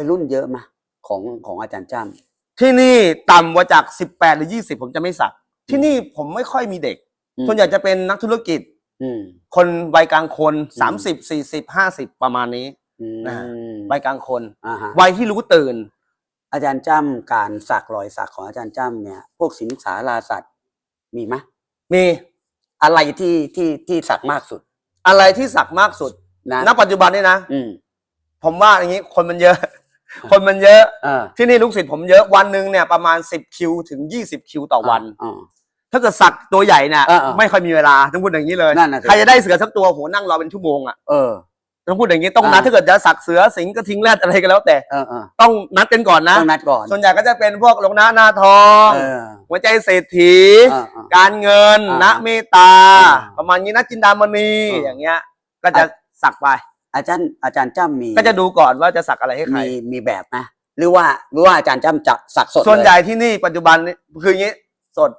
วัยรุ่นเยอะมาของของอาจารย์จ้ที่นี่ต่ำกว่าจากสิบแปดหรือยี่สิบผมจะไม่สัก ที่นี่ผมไม่ค่อยมีเด็กำส่วนใหญ่จะเป็นนักธุรกิจอืมคนวัยกลางคนอืสามมสิบสี่สิบห้าสิบประมาณนี้อืมนะวัยกลางคนอ่าฮะวัยที่รู้ตื่น อาจารย์จ้ำการสักรอยสักของอาจารย์จ้ำเนี่ย พวกสิงสาราสัตว์มีไหมมีอะไรที่ที่ที่สักมากสุด อะไรที่สักมากสุดนะณปัจจุบันนี่นะอืมผมว่าอย่างนี้คนมันเยอะ คนมันเยอะเออที่นี่ลูกศิษย์ผมเยอะวันหนึ่งเนี่ยประมาณสิบคิวถึงยี่สิบคิวต่อวัน อ่า ถ้าเกิดสักตัวใหญ่เนี่ยเออเออไม่ค่อยมีเวลาต้องพูดอย่างนี้เลยนั่นน่ะสิ ใครจะได้เสือสักตัวโหนั่งรอเป็นชั่วโมงอะเออ ต้องพูดอย่างนี้ต้องนัดอ่า ถ้าเกิดจะสักเสือสิงห์กระทิงแรดอะไรก็แล้วแต่เออเออต้องนัดกันก่อนนะ ต้องนัดก่อนส่วนใหญ่ก็จะเป็นพวกลงหน้าหน้าทอง เออ หัวใจเศรษฐีเออเออการเงินอ่าณเมตตา อ่าประมาณนี้นะจินดามณีอ่า อย่างเงี้ย ก็จะสักไป อาจารย์อาจารย์จ้ำมีก็จะดูก่อนว่าจะสักอะไรให้ใครมีมีแบบไหมหรือว่าหรือว่าอาจารย์จ้ำจะสักสดส่วนใหญ่เลยที่นี่ปัจจุบันนี้คืออย่างนี้สด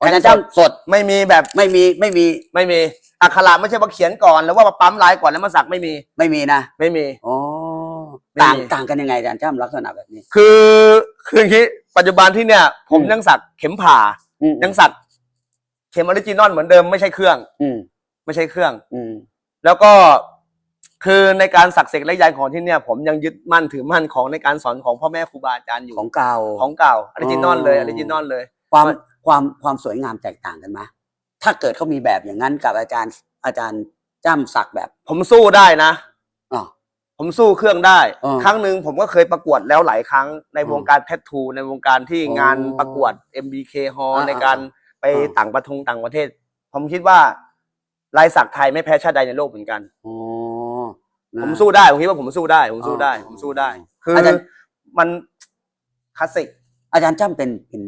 อาจารย์จ้ำสดไม่มีแบบไม่มีไม่มีไม่มีอักขระไม่ใช่ว่าเขียนก่อนแล้วว่ามาปั๊มลายก่อนแล้วมาสักไม่มีไม่มีนะไม่มีอ๋อไม่ต่างมีต่างกันยังไงอาจารย์จ้ำลักษณะแบบนี้ คือคืออย่างนี้ปัจจุบันที่เนี่ย ผมอืมยังสักเข็มผ่าอืมยังสักเข็มออริจินอลเหมือนเดิมไม่ใช่เครื่อง อืมไม่ใช่เครื่อง อืมแล้วก็ คือในการสักเสกและยันของที่เนี่ยผมยังยึดมั่นถือมั่นของในการสอนของพ่อแม่ครูบาอาจารย์อยู่ ของเก่า ของเก่าออริจินอลเลยอ๋อออริจินอลเลย ความมันความความสวยงามแตกต่างกันไหมถ้าเกิดเขามีแบบอย่างนั้นกับอาจารย์อาจารย์จ้ำสักแบบ ผมสู้ได้นะอ๋อ ผมสู้เครื่องได้อ๋อครั้งหนึ่งผมก็เคยประกวดแล้วหลายครั้งในวงการแทททูในวงการที่อ๋องานประกวด MBK Hall อ่าในการอ่าไปอ่า ต่างประทงต่างประเทศ ผมคิดว่าลายสักไทยไม่แพ้ชาติใดในโลกเหมือนกัน อ๋อ นะผมสู้ได้ผมคิดว่าผมสู้ได้ ผมสู้ได้อ๋อผมสู้ได้ คืออาจารย์มันคลาสสิก อาจารย์จ้ำเป็นเป็น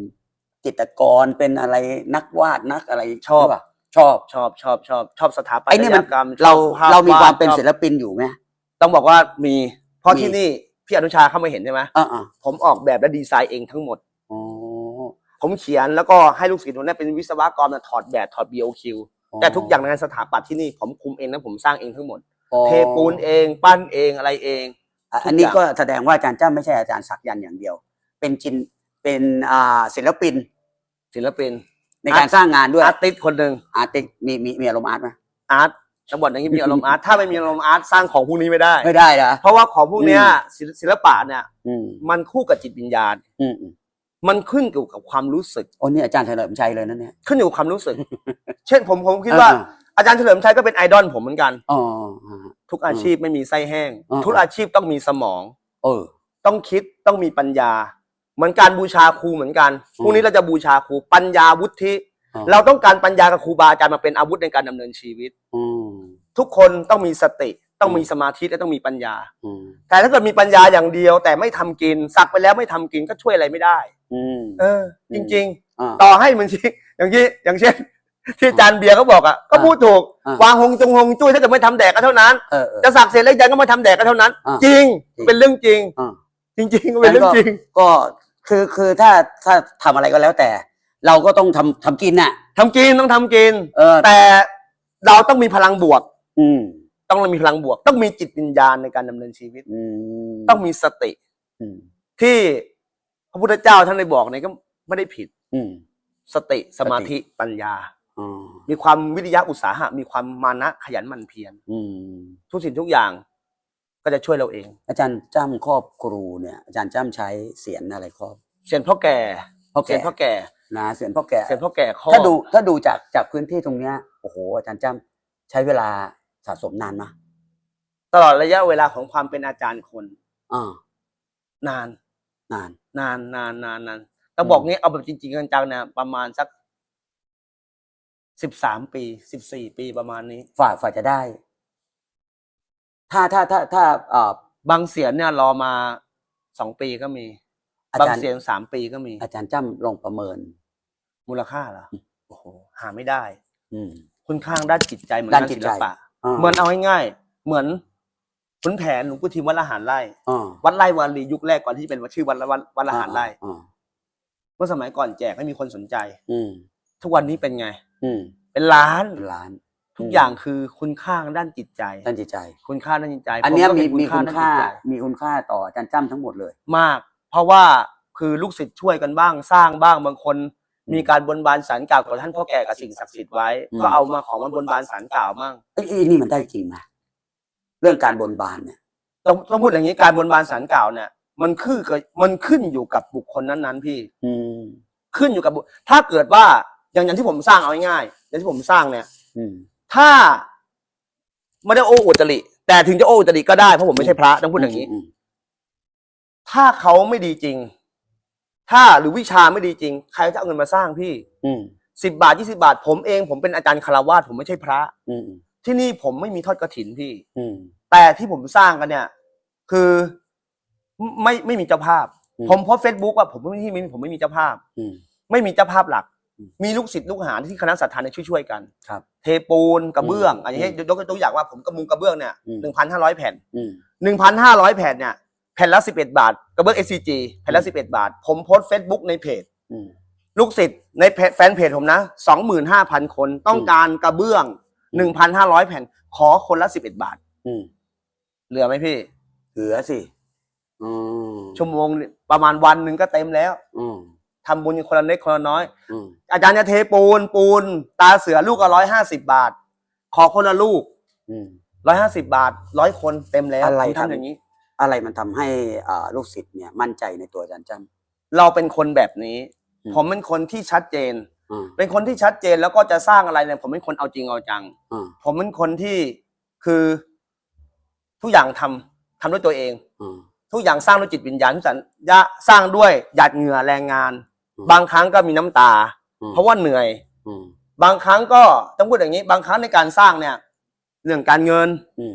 จิตรกรเป็นอะไรนักวาดนักอะไรชอบ หรืเปล่าชอบ ชอบชอบชอบชอบสถาปัตไอ้นี่ยมัน กรรมเราชอบภพเรามีความดเป็นชอบศิลปินอยู่ไหม ต้องบอกว่ามีเพราะมี ที่นี่พี่อนุชาเข้ามาเห็นใช่ไหมอ่าอ่าผมออกแบบและดีไซน์เองทั้งหมด อ๋อผมเขียนแล้วก็ให้ลูกศิษย์คนนี้เป็นวิศวกรมาถอดแบบถอด BOQ แต่ทุกอย่างในงานสถาปัตย์ที่นี่ผมคุมเองนะผมสร้างเองทั้งหมดอ๋อ เทปูนเองปั้นเองอะไรเองอะทุกอันนี้อย่างก็แสดงว่าอาจารย์จ้ำไม่ใช่อาจารย์สักยันต์อย่างเดียว เป็นจินเป็นอ่าศิลปินศิลปินในการสร้างงานด้วยอาร์ติสคนหนึ่งอาร์ติมีมีมีอารมณ์อาร์ตไหมอาร์ตจะบอกอย่างนี้มีอารมณ์อาร์ตถ้าไม่มีอารมณ์อาร์ตสร้างของพวกนี้ไม่ได้ไม่ได้นะเพราะว่าของพวกเนี้ยอืมศิลศิลปะเนี่ยอืมมันคู่กับจิตวิญญาณอืมอืมมันขึ้นอยู่กับความรู้สึกโอ้นี่อาจารย์เฉลิมชัยเลยนะเนี่ยขึ้นอยู่กับความรู้สึก เช่นผมผมคิดว่า อ่อาจารย์เฉลิมชัยก็เป็นไอดอลผมเหมือนกัน อ๋ออ่าทุกอาชีพไม่มีไส้แห้งอ่าทุกอาชีพต้องมีสมอง เออ ต้องคิดต้องมีปัญญา เหมือนการบูชาครูเหมือนกันอืมพรุ่งนี้เราจะบูชาครูปัญญาวุฒิ อ๋อ เราต้องการปัญญากับครูบาอาจารย์มาเป็นอาวุธในการดำเนินชีวิต อืมทุกคนต้องมีสติ ต้องอืมมีสมาธิและต้องมีปัญญา อืมแต่ถ้าเกิดมีปัญญาอย่างเดียว แต่ไม่ทำกินสักไปแล้วไม่ทำกินก็ช่วยอะไรไม่ได้ อืม เออ จริงอ่าๆต่อให้มันจริงอย่างที่อย่างเช่น ที่อาจารย์เบียร์เขาบอกอะก็อ่าพูดถูกอ่าวางหงจงหงจุ้ยถ้าเกิดไม่ทำแดกก็เท่านั้น เออเออ จะสักเสร็จแล้วยังก็ไม่ทำแดกก็เท่านั้น อ่าจริงจริง เป็นเรื่องจริง อ่า จริงๆก็เป็นเรื่องจริง ก็คือคือถ้าถ้าทำอะไรก็แล้วแต่ เราก็ต้องทำทำกินน่ะ ทำกินต้องทำกิน เออแต่เราต้องมีพลังบวก อืมต้องมีพลังบวก ต้องมีจิตวิญญาณในการดำเนินชีวิต อืมต้องมีสติอืมที่พระพุทธเจ้าท่านได้บอกเนี่ยก็ไม่ได้ผิด อืม สติสมาธิปัญญา อ๋อมีความวิทยาอุตสาหะ มีความมานะขยันหมั่นเพียรอืมทุกสิ่งทุกอย่าง ก็จะช่วยเราเอง อาจารย์จ้ำครอบครูเนี่ยอาจารย์จ้ำใช้เสียนอะไรครอบเสียนพ่อแก่พ่อเสียแก่นพ่อแก่นะเสียนพ่อแก่ เสียนพ่อแก่ข้อถ้าดูถ้าดูจากจากพื้นที่ตรงเนี้ยโอ้โหอาจารย์จ้ำใช้เวลาสะสมนานมะตลอดระยะเวลาของความเป็นอาจารย์คน อ่านาน นาน นานนานนานนานต้องบอกงี้เอาแบบจริงๆจังๆเนี่ยประมาณสัก สิบสามปีสิบสี่ปีประมาณนี้ฝ่าฝ่าจะได้ ถ้าถ้าถ้าถ้าเอ่อบางเสียงเนี่ยรอมาสองปีก็มี อาบางจารย์ เสียงสามปีก็มี อาจารย์จ้ำลองประเมิน มูลค่าเหรออืมโอ้โหหาไม่ได้ อืมคุณค่าทางด้านจิตใจเหมือนด้านงานจิตศิใจลปะาเหมือนเอาง่ายๆเหมือนขุนแผนหลวงปู่ทิมวัดละหารไร่ อ่าวัดไร่วารียุคแรกก่อนที่จะเป็นชื่อวัดละวัดวัดละหารไร่อ่าเมื่อสมัยก่อนแจกไม่มีคนสนใจ อืม ทุกวันนี้เป็นไง อืมเป็นล้านเป็นล้าน ทุกอย่างคือคุณค่าทางด้านจิตใจ ด้านจิตใจ คุณค่าด้านจิตใจ อันเนี้ยผก็มีเห็มีคุณค่าด้นจิตใจมีคุณค่าต่ออาจารย์จ้ำทั้งหมดเลย มาก เพราะว่าคือลูกศิษย์ช่วยกันบ้างสร้างบ้างบางคนอืมมีการบนบานสารกล่าวกับท่านพ่อแก่กับสิ่งศักดิ์สิทธิ์ไว้อืมก็เอามาของมาบนบานสารกล่าวบ้างเอ้ยเอ้ยนี่มันได้จริงไหมเรื่องการบนบานเนี่ยต้องต้องพูดอย่างนี้การบนบานสารกล่าวเนี่ย มันคือกับมันขึ้นอยู่กับบุคคลนั้นๆ พี่ อืมขึ้นอยู่กับบุถ้าเกิดว่า อย่างอย่างที่ผมสร้างเอาง่ายๆอย่างที่ผมสร้างเนี่ย อืม ถ้าไม่ได้โอ้อวดจริ แต่ถึงจะโอ้อวดจริก็ได้เพราะผมไม่ใช่พระต้องพูดอย่างนี้มถ้าเขาไม่ดีจริง ถ้าหรือวิชาไม่ดีจริง ใครจะเอาเงินมาสร้างพี่อืมสิบบาทยี่สิบาท ผมเองผมเป็นอาจารย์คารวาสผมไม่ใช่พระ อืมที่นี่ผมไม่มีทอดกระถินพี่ อืม แต่ที่ผมสร้างกันเนี่ย คือไม่ไม่มีเจ้าภาพ อืม ผมโพสเฟซบุ๊กว่าผมไม่มีผมไม่มีเจ้าภาพ อืม ไม่มีเจ้าภาพหลักอื มมีลูกศิษย์ลูกหาที่คณะสัตยาเนี่ยช่วยๆกันครับ เทปูนกระเบื้องอืมอันนี้ให้ยกตัวอย่างว่าผมกระมุงกระเบื้องเนี่ยอืมหนึ่งพันห้าร้อยแผ่นอืมหนึ่งพันห้าร้อยแผ่นเนี่ยแผ่นละสิบเอ็ดบาทกระเบื้อง SCG แผ่นละสิบเอ็ดบาท ผมโพสเฟซบุ๊กในเพจอืมลูกศิษย์ในเพจแฟนเพจผมนะสองหมื่นห้าพันคนต้องการกระเบื้องอืหนึ่งมพันห้าร้อยแผ่น ขอคนละสิบเอ็ดบาทอืมเหลือไหมพี่ เหลือสิอืมชั่วโมงประมาณวันหนึ่งก็เต็มแล้วอืม ทำบุญคนละเล็กคนละน้อย อืมอาจารย์จะเทปูนปูน ตาเสือลูกละร้อยห้าสิบาท ขอคนละลูกอืม ร้อยห้าสิบาทร้อยคนเต็มแล้วอะไรผมครับ ทำอย่างนี้ อะไรมันทำให้อ่าลูกศิษย์เนี่ยมั่นใจในตัวอาจารย์จ้ำ เราเป็นคนแบบนี้ อืม ผมเป็นคนที่ชัดเจน อืมเป็นคนที่ชัดเจนแล้วก็จะสร้างอะไรเนี่ยผมเป็นคนเอาจริงเอาจัง อืมผมเป็นคนที่คือทุกอย่างทำทำด้วยตัวเอง อืมทุกอย่างสร้างด้วยจิตวิญญาณทุกอย่างยะสร้างด้วยหยาดเหงื่อแรงงานอืม บางครั้งก็มีน้ำตาอืมเพราะว่าเหนื่อยอืมบางครั้งก็ต้องพูดอย่างนี้ บางครั้งในการสร้างเนี่ย เรื่องการเงินอืม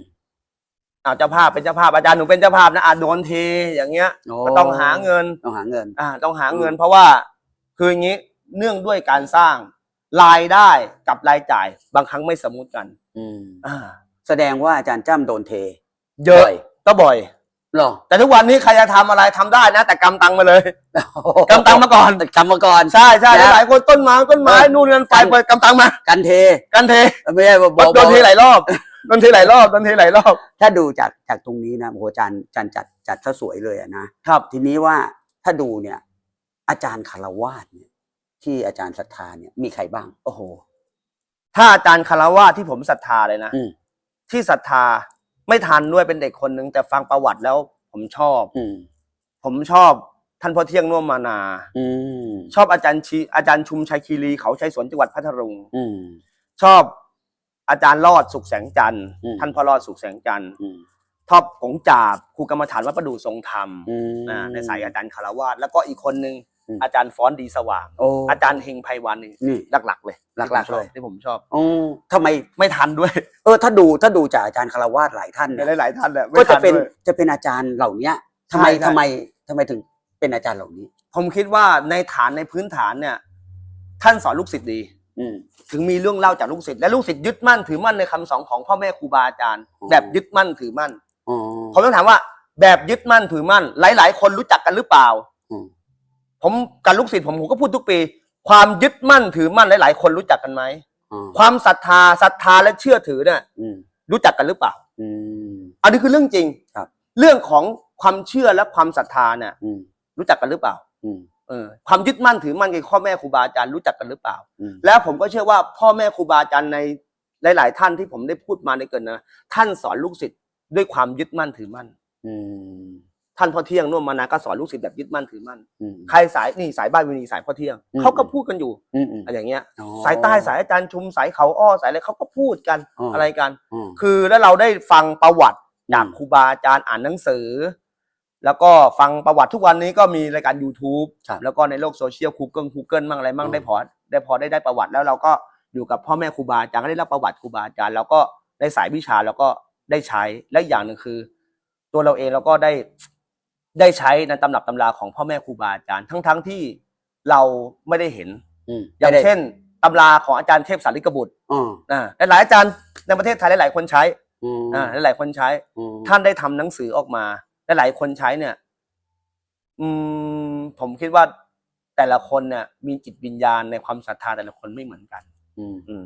อ้าวเจ้าภาพเป็นเจ้าภาพอาจารย์หนูเป็นเจ้าภาพนะอาจโดนเทอย่างเงี้ยโอ้ก็ต้องหาเงินต้องหาเงิน อ่า ต้องหาเงินอืมเพราะว่าคืออย่างนี้เนื่องด้วยการสร้างรายได้กับรายจ่าย บางครั้งไม่สมมุติกัน อืมอ่า แสดงว่าอาจารย์จ้ำโดนเท เยอะบ่ก็บ่อย หรอแต่ทุกวันนี้ใครจะทำอะไรทำได้นะ แต่กำตังมาเลยกำตังมาก่อน กำมาก่อน ใช่ใช่นะหลายคนต้นไม้ต้นไม้เออ นู่นนั่นไฟกันเปิดกำตังมากันเทกันเทไม่ใช่บอกบอกโดนเทหลายรอบโดนเทหลายรอบโดนเทหลายรอบ ถ้าดูจากจากตรงนี้นะโอ้โหอาจารย์อาจารย์จัดจัดซะสวยเลยอะนะครับ ทีนี้ว่าถ้าดูเนี่ย อาจารย์คารวาสเนี่ย ที่อาจารย์ศรัทธาเนี่ยมีใครบ้าง โอ้โห ถ้าอาจารย์คารวะที่ผมศรัทธาเลยนะอืม ที่ศรัทธา ไม่ทันด้วยเป็นเด็กคนนึงแต่ฟังประวัติแล้ว ผมชอบ อืมผมชอบท่านพ่อเที่ยงน่วมมานา อืมชอบอาจารย์ชีอาจารย์ชุมชัยคีรีเขาชัยสวนจังหวัดพัทลุง อืม ชอบอาจารย์รอดสุขแสงจันทร์อืม ท่านพ่อรอดสุขแสงจันทร์อืมชอบกงจาบครูกรรมฐานวัดประดู่ทรงธรรมอืมอ่าในสายอาจารย์คารวาสแล้วก็อีกคนนึง อืมอาจารย์ฟ้อนดีสว่าง โอ้ อาจารย์เฮงไพวันนี่นี่ หลักๆ เลยหลักๆเลย ที่ผมชอบโอ้ทำไม ไม่ทันด้วยเออ ถ้าดูถ้าดูจากอาจารย์คารวาสหลายท่านเนี่ยหลายๆท่านแหละไม่ก็จะทันเป็นด้วย จะเป็นอาจารย์เหล่าเนี้ยทำไมใช่ใช่ ทำไมทำไมถึงเป็นอาจารย์เหล่านี้ ผมคิดว่าในฐานในพื้นฐานเนี่ย ท่านสอนลูกศิษย์ดี อืม ถึงมีเรื่องเล่าจากลูกศิษย์และลูกศิษย์ยึดมั่นถือมั่นในคำสอนของพ่อแม่ครูบาอาจารย์อ๋อแบบยึดมั่นถือมั่น อ๋อผมต้องถามว่า แบบยึดมั่นถือมั่น หลาย ๆ คนรู้จักกันหรือเปล่าอืม ผมกับลูกศิษย์ผมผมก็พูดทุกปี ความยึดมั่นถือมั่นหลาย ๆ คนรู้จักกันไหมอ๋อความศรัทธาศรัทธาและเชื่อถือเนี่ยอืมรู้จักกันหรือเปล่า อืม อันนี้คือเรื่องจริงครับ เรื่องของความเชื่อและความศรัทธาเนี่ยอืมรู้จักกันหรือเปล่าอืมเออความยึดมั่นถือมั่นกับพ่อแม่ครูบาอาจารย์รู้จักกันหรือเปล่า อืม แล้วผมก็เชื่อว่าพ่อแม่ครูบาอาจารย์ในหลาย ๆ ท่านที่ผมได้พูดมาในเกินนะท่านสอนลูกศิษย์ด้วยความยึดมั่นถือมั่น อืม ท่านพ่อเที่ยงน่วมมานะก็สอนลูกศิษย์แบบยึดมั่นถือมั่นอืม ใครสายนี่สายบ้านวินีสายพ่อเที่ยงอืม เขาก็พูดกันอยู่อืมอืม อะไรอย่างเงี้ย อ๋อสายใต้สายอาจารย์ชุมสายเขาอ้อสายอะไรเขาก็พูดกันอ๋ออ อะไรกัน อืม คือแล้วเราได้ฟังประวัติจากอืมครูบาอาจารย์อ่านหนังสือ แล้วก็ฟังประวัติทุกวันนี้ก็มีรายการ YouTube ครับแล้วก็ในโลกโซเชียล Google Google มั่งอะไรมั่งอืม ได้พอได้พอได้ได้ประวัติแล้วเราก็อยู่กับพ่อแม่ครูบาอาจารย์ก็ได้รับประวัติครูบาอาจารย์แล้วก็ได้สายวิชาแล้วก็ได้ใช้และอีกอย่างหนึ่งคือ ตัวเราเองเราก็ได้ ได้ใช้ในตำรับตำราของพ่อแม่ครูบาอาจารย์ทั้งทั้งที่เราไม่ได้เห็น อืมอย่างไม่ได้เช่นตำราของอาจารย์เทพสาริกบุตรอ๋ออ่าหลายๆอาจารย์ในประเทศไทยหลายๆคนใช้อืมอ่าหลายๆคนใช้ อืมท่านได้ทำหนังสือออกมาและหลายคนใช้เนี่ย อืม ผมคิดว่าแต่ละคนเนี่ยมีจิตวิญญาณในความศรัทธาแต่ละคนไม่เหมือนกัน อืม อืม